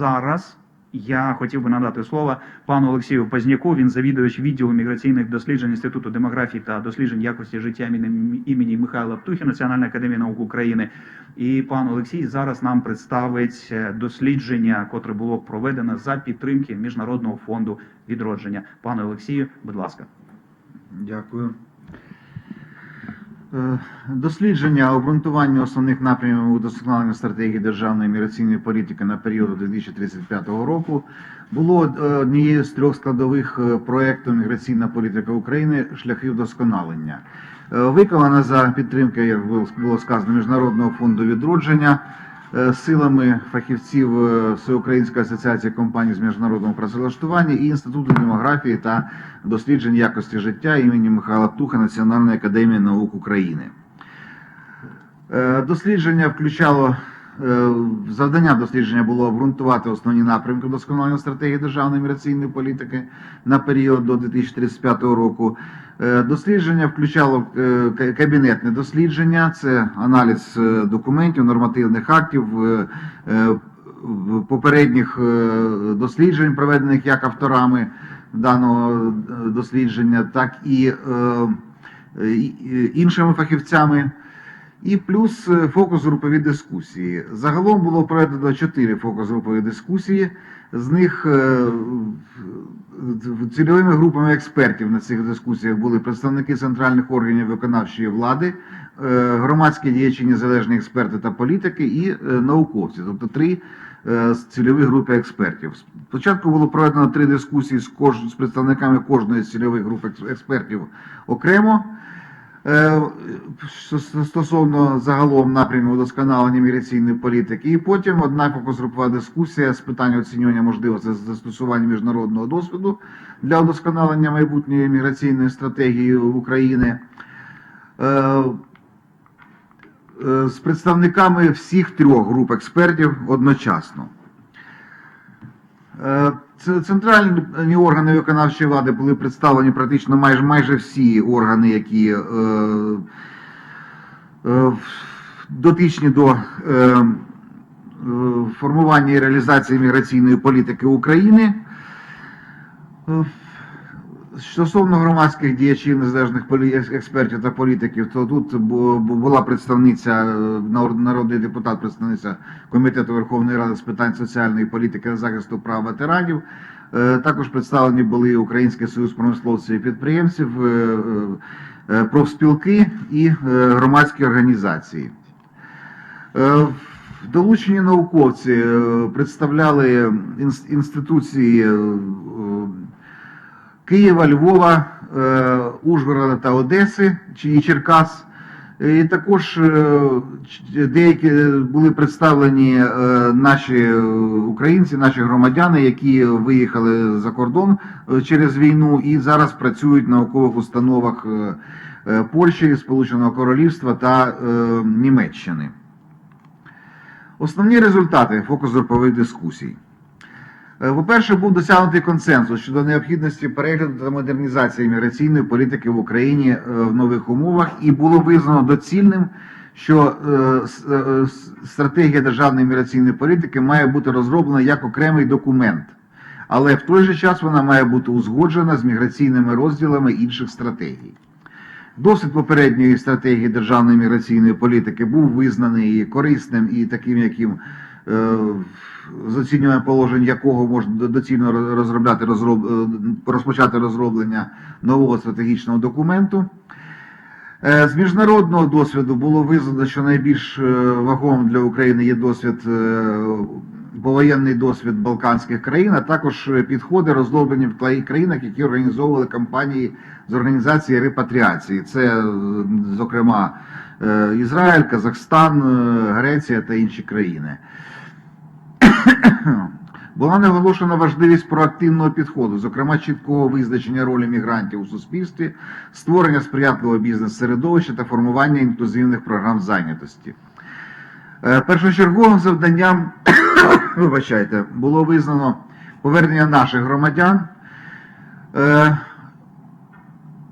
зараз я хотів би надати слово пану Олексію Позняку. Він завідувач відділу міграційних досліджень Інституту демографії та досліджень якості життя імені, імені Михайла Птухи Національної академії наук України. І пан Олексій зараз нам представить е, дослідження, котре було проведено за підтримки Міжнародного фонду відродження. Пане Олексію, будь ласка. Дякую. Е, Дослідження обґрунтування основних напрямів удосконалення стратегії державної міграційної політики на період до 2035 року було е, однією з трьох складових проєкту Міграційна політика України шляхи вдосконалення. Е, Виконана за підтримки, як було- сказано, Міжнародного фонду відродження е, силами фахівців е, Всеукраїнської асоціації компаній з міжнародного працевлаштування і Інституту демографії та досліджень якості життя імені Михайла Птуха Національної академії наук України. Е, Дослідження включало е, завдання дослідження було обґрунтувати основні напрямки вдосконалення стратегії державної міграційної політики на період до 2035 року. Е, Дослідження включало е, кабінетне дослідження, це аналіз е, документів, нормативних актів, е, е, попередніх е, досліджень, проведених як авторами даного е, дослідження, так е, е, і іншими фахівцями. І плюс е, фокус-групові дискусії. Загалом було проведено чотири фокус-групові дискусії. З них е, цільовими групами експертів на цих дискусіях були представники центральних органів виконавчої влади, е, громадські діячі, незалежні експерти та політики і науковці, тобто три з цільових групи експертів. Спочатку було проведено три дискусії з представниками кожної з цільових груп експертів окремо. Е, Стосовно загалом напрямів удосконалення міграційної політики, і потім одна фокус-групова дискусія з питань оцінювання можливостей застосування міжнародного досвіду для удосконалення майбутньої міграційної стратегії України е, е, з представниками всіх трьох груп експертів одночасно. Е, Центральні органи виконавчої влади були представлені практично майже майже всі органи, які е, е, дотичні до е, е, формування і реалізації міграційної політики України. Стосовно громадських діячів, незалежних експертів та політиків, то тут бу- бу- була представниця, е, народний депутат, представниця Комітету Верховної Ради з питань соціальної політики та захисту прав ветеранів. Е, Також представлені були Український союз промисловців і підприємців, е, профспілки і громадські організації. Долучені науковці представляли інституції Києва, Львова, е, Ужгорода та Одеси і Черкас. І також е, деякі були представлені е, наші е, українці, наші громадяни, які виїхали за кордон е, через війну і зараз працюють в наукових установах е, е, Польщі, Сполученого Королівства та е, Німеччини. Основні результати фокус-групових дискусій. Е, По-перше, був досягнутий консенсус щодо необхідності перегляду та модернізації міграційної політики в Україні е, в нових умовах, і було визнано доцільним, що е, стратегія державної міграційної політики має бути розроблена як окремий документ, але в той же час вона має бути узгоджена з міграційними розділами інших стратегій. Досвід попередньої стратегії державної міграційної політики був визнаний корисним і таким, яким з оцінювання положень якого можна доцільно розробляти розроб, е, розпочати розроблення нового стратегічного документу. Е, З міжнародного досвіду було визнано, що найбільш е, вагомим для України є досвід е, повоєнний досвід Балканських країн, а також е, підходи розроблені в країнах, які організовували кампанії з організації репатріації. Це, е, зокрема, е, Ізраїль, Казахстан, е, Греція та інші країни. Була наголошена важливість проактивного підходу, зокрема чіткого визначення ролі мігрантів у суспільстві, створення сприятливого бізнес-середовища та формування інклюзивних програм зайнятості. Е, Першочерговим завданням вибачайте, було визнано повернення наших громадян.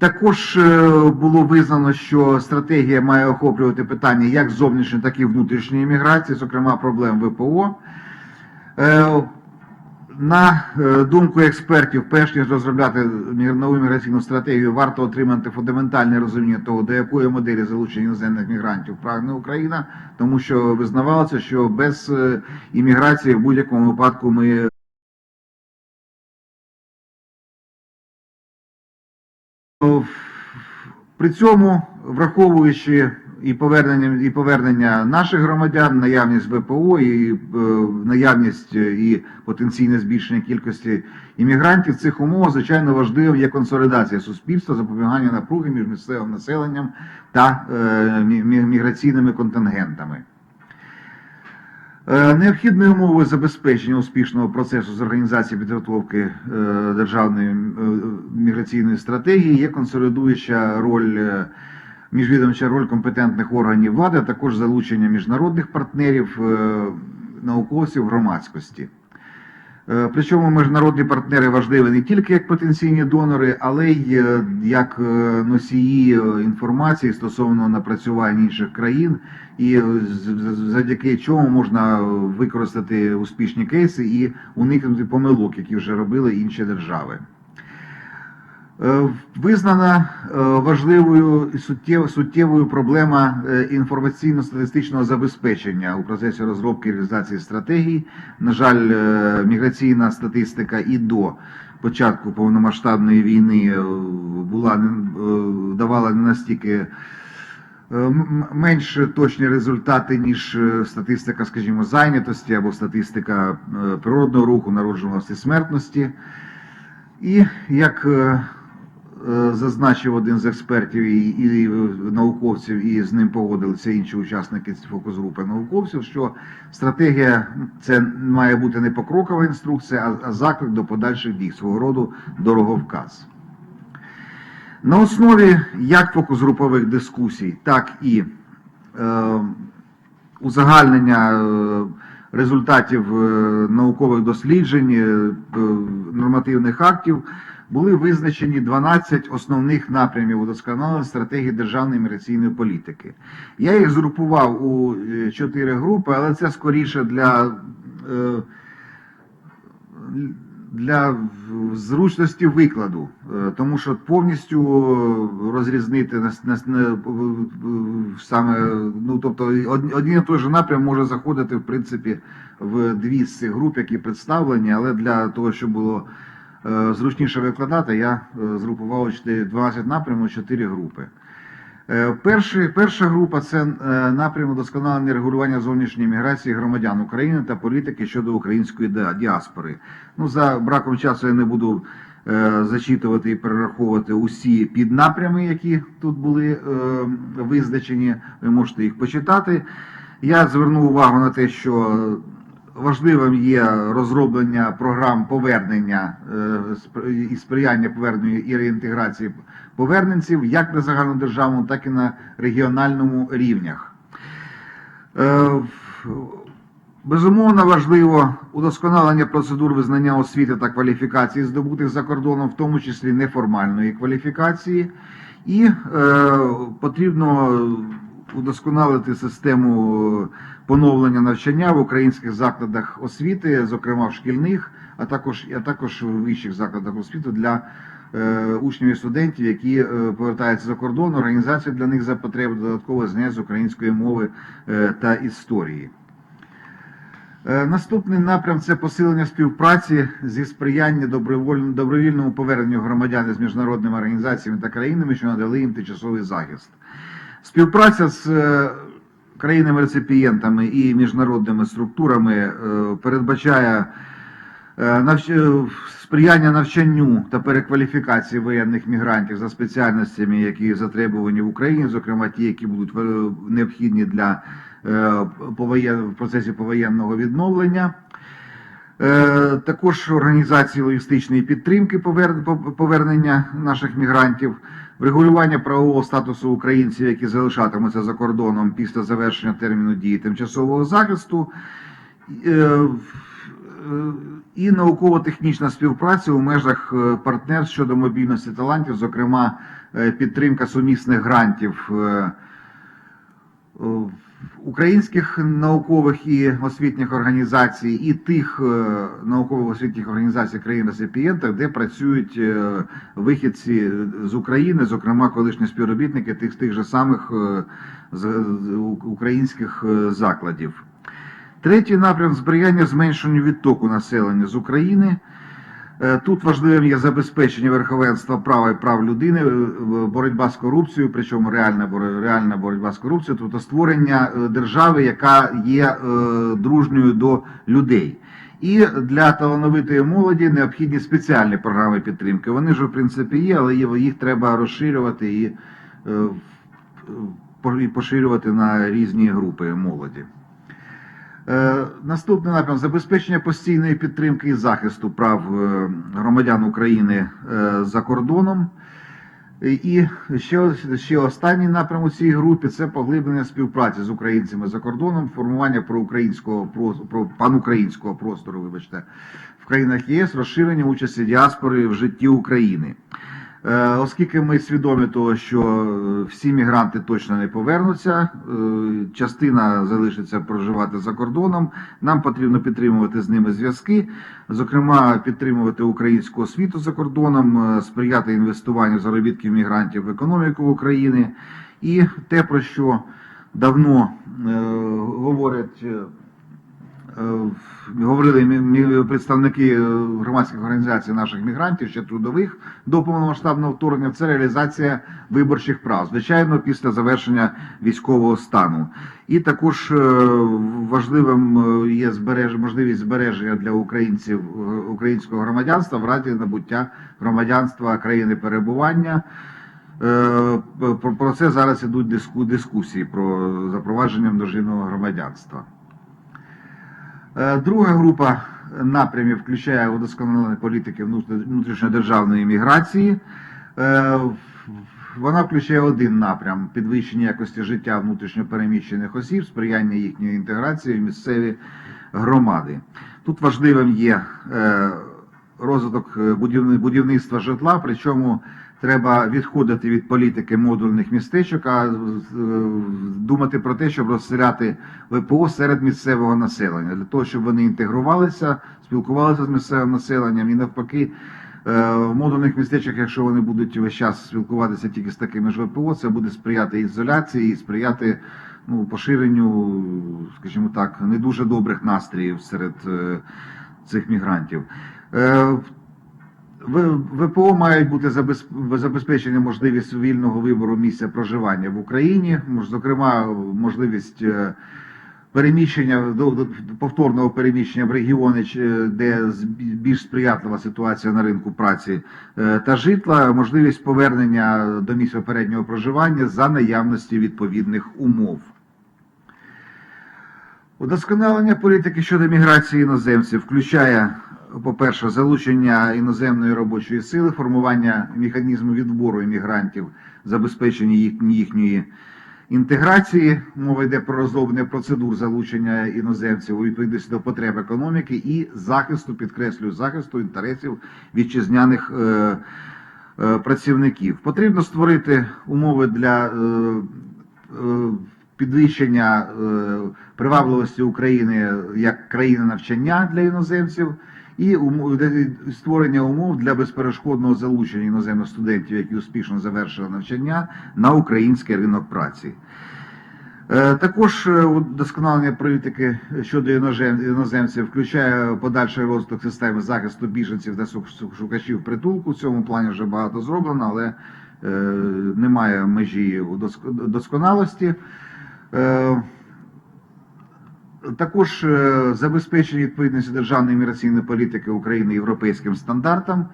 Також е, було визнано, що стратегія має охоплювати питання як зовнішньої, так і внутрішньої міграції, зокрема проблем ВПО. Е, На е, думку експертів, перш ніж розробляти нову міграційну стратегію, варто отримати фундаментальне розуміння того, до якої моделі залучення іноземних мігрантів прагне Україна, тому що визнавалося, що без імміграції в будь-якому випадку ми При цьому, враховуючи і повернення, і повернення наших громадян, наявність ВПО і е, наявність е, і потенційне збільшення кількості іммігрантів, цих умовах, звичайно, важливим є консолідація суспільства, запобігання напруги між місцевим населенням та е, мі- мі- міграційними контингентами. Е, Необхідною умовою забезпечення успішного процесу з організації підготовки е, державної е, міграційної стратегії є консолідуюча роль міжвідомча роль компетентних органів влади, а також залучення міжнародних партнерів, науковців, громадськості. Е, Причому міжнародні партнери важливі не тільки як потенційні донори, але й е, як е, носії інформації стосовно напрацювань інших країн, і завдяки чому можна використати успішні кейси і уникнути помилок, які вже робили інші держави. Е, Визнана е, важливою і суттєвою проблема е, інформаційно-статистичного забезпечення у процесі розробки і реалізації стратегій. На жаль, міграційна статистика і до початку повномасштабної війни була давала не настільки менш точні результати, ніж статистика, скажімо, зайнятості або статистика природного руху, народжуваності смертності. І як зазначив один з експертів і, і науковців, і з ним погодилися інші учасники фокус-групи науковців, що стратегія це має бути не покрокова інструкція, а, заклик до подальших дій, свого роду дороговказ. На основі як фокус-групових дискусій, так і е, узагальнення е, результатів е, наукових досліджень, е, е, нормативних актів були визначені 12 основних напрямів удосконалення стратегії державної міграційної політики. Я їх згрупував у е, чотири групи, але це скоріше для. е, для зручності викладу, е, тому що повністю розрізнити саме, ну тобто один і той же напрям може заходити в принципі в дві з цих груп, які представлені, але для того, щоб було зручніше викладати, я е, згрупував 12 напрямів, 4 групи. Е, Перший, перша група це е, напрям удосконалення регулювання зовнішньої міграції громадян України та політики щодо української діаспори. Ну, за браком часу я не буду е, зачитувати і перераховувати усі піднапрями, які тут були е, визначені. Ви можете їх почитати. Я звернув увагу на те, що важливим є розроблення програм повернення е, і сприяння поверненню і реінтеграції поверненців як на загальнодержавному, так і на регіональному рівнях. Е, Безумовно важливо удосконалення процедур визнання освіти та кваліфікації, здобутих за кордоном, в тому числі неформальної кваліфікації, і е, потрібно удосконалити систему поновлення навчання в українських закладах освіти, зокрема в шкільних, а також, а також в вищих закладах освіти для е, учнів і студентів, які е, повертаються за кордон, організацію для них за потреби додаткового знання з української мови е, та історії. Е, Наступний напрям це посилення співпраці зі сприяння добровільному поверненню громадян з міжнародними організаціями та країнами, що надали їм тимчасовий захист. Співпраця з е, країнами-реципієнтами і міжнародними структурами е, передбачає е, сприяння навчанню та перекваліфікації воєнних мігрантів за спеціальностями, які затребувані в Україні, зокрема ті, які будуть необхідні для в процесі повоєнного відновлення. Також організації логістичної підтримки повер- пов- повернення наших мігрантів, врегулювання правового статусу українців, які залишатимуться за кордоном після завершення терміну дії тимчасового захисту, е, е, і науково-технічна співпраця у межах е, партнерств щодо мобільності талантів, зокрема підтримка сумісних грантів. Українських наукових і освітніх організацій, і тих е, наукових освітніх організацій країн реципієнтах, де працюють е, вихідці з України, зокрема колишні співробітники тих тих же самих е, українських закладів. Третій напрям сприяння зменшенню відтоку населення з України. Е, Тут важливим є забезпечення верховенства права і прав людини, е, боротьба з корупцією, причому реальна реальна боротьба з корупцією, тобто створення е, держави, яка є дружньою до людей. І для талановитої молоді необхідні спеціальні програми підтримки. Вони ж в принципі є, але їх треба розширювати і поширювати на різні групи молоді. Е, Наступний напрям забезпечення постійної підтримки і захисту прав е, громадян України е, за кордоном. І ще, ще останній напрям у цій групі це поглиблення співпраці з українцями за кордоном, формування проукраїнського про, про панукраїнського простору, вибачте, в країнах ЄС, розширення участі діаспори в житті України. Е, Оскільки ми свідомі того, що е, всі мігранти точно не повернуться, е, частина залишиться проживати за кордоном, нам потрібно підтримувати з ними зв'язки, зокрема підтримувати українську освіту за кордоном, сприяти інвестуванню заробітків мігрантів в економіку України. І те, про що давно говорять. Е, Говорили представники е, громадських організацій наших мігрантів, ще трудових до повномасштабного вторгнення, це реалізація виборчих прав, звичайно, після завершення військового стану. І також е, важливим є збереж... можливість збереження для українців українського громадянства в разі набуття громадянства країни перебування. Про це зараз ідуть диску- дискусії про запровадження множинного громадянства. Е, Друга група напрямів включає удосконалення політики внутрі- внутрішньодержавної міграції. Е, Вона включає один напрям підвищення якості життя внутрішньопереміщених осіб, сприяння їхньої інтеграції в місцеві громади. Тут важливим є е, розвиток будівництва житла, причому треба відходити від політики модульних містечок, а е, думати про те, щоб розселяти ВПО серед місцевого населення, для того, щоб вони інтегрувалися, спілкувалися з місцевим населенням і навпаки. е, В модульних містечках, якщо вони будуть весь час спілкуватися тільки з такими ж ВПО, це буде сприяти ізоляції і сприяти ну, поширенню, скажімо так, не дуже добрих настроїв серед е, цих мігрантів. ВПО мають бути забез- забезпечені можливість вільного вибору місця проживання в Україні, зокрема, можливість е, переміщення повторного переміщення в регіони, де більш сприятлива ситуація на ринку праці е, та житла, можливість повернення до місця попереднього проживання за наявності відповідних умов. Удосконалення політики щодо міграції іноземців включає, по-перше, залучення іноземної робочої сили, формування механізму відбору іммігрантів, забезпечення їх- їхньої інтеграції. Мова йде про розроблення процедур залучення іноземців у відповідності до потреб економіки і захисту, підкреслюю, захисту інтересів вітчизняних е, е, працівників. Потрібно створити умови для е, е, підвищення е, привабливості України як країни навчання для іноземців і створення умов для безперешкодного залучення іноземних студентів, які успішно завершили навчання на український ринок праці. Е, Також е, удосконалення політики щодо іноземців включає подальший розвиток системи захисту біженців та шукачів притулку. В цьому плані вже багато зроблено, але е, немає межі досконалості. Також е, забезпечення відповідності державної міграційної політики України європейським стандартам,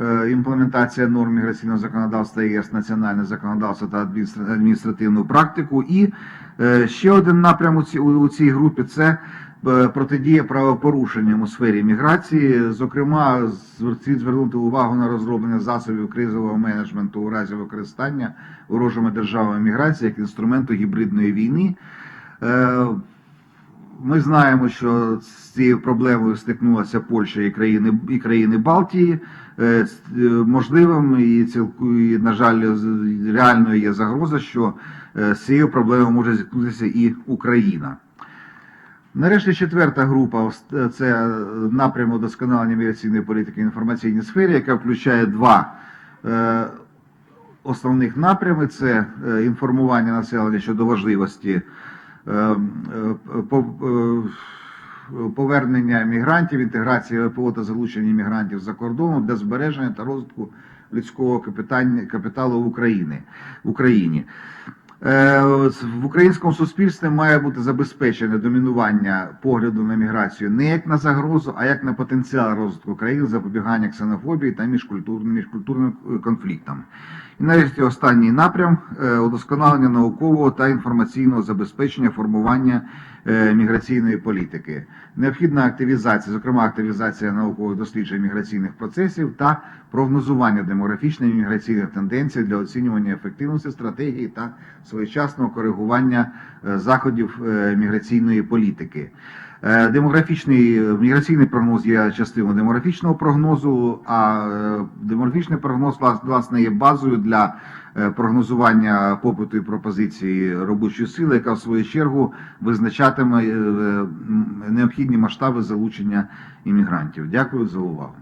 е, імплементація норм міграційного законодавства ЄС, національне законодавство та адміністративну практику. І е, ще один напрям у цій, групі це протидія правопорушенням у сфері міграції. Зокрема, слід звернути увагу на розроблення засобів кризового менеджменту у разі використання ворожими державами міграції як інструменту гібридної війни. Ми знаємо, що з цією проблемою стикнулася Польща і країни, і країни Балтії. Е, е, Можливим і цілку, і, на жаль, реальною є загроза, що е, з цією проблемою може зіткнутися і Україна. Нарешті четверта група це напрямок досконалення міграційної політики в інформаційній сфері, яка включає два основних напрями: це інформування населення щодо важливості повернення мігрантів, інтеграції ВПО та залучення мігрантів за кордону для збереження та розвитку людського капіталу в Україні. в Україні. Е, В українському суспільстві має бути забезпечене домінування погляду на міграцію не як на загрозу, а як на потенціал розвитку країни, запобігання ксенофобії та міжкультурним, міжкультурним е, конфліктам. І нарешті останній напрям е, удосконалення наукового та інформаційного забезпечення формування е, міграційної політики. Необхідна активізація, зокрема активізація наукових досліджень міграційних процесів та прогнозування демографічної і міграційних тенденцій для оцінювання ефективності стратегії та своєчасного коригування е, заходів міграційної політики. Е, Демографічний е, міграційний прогноз є частиною демографічного прогнозу, а е, демографічний прогноз власне є базою для прогнозування попиту і пропозиції робочої сили, яка в свою чергу визначатиме необхідні масштаби залучення іммігрантів. Дякую за увагу.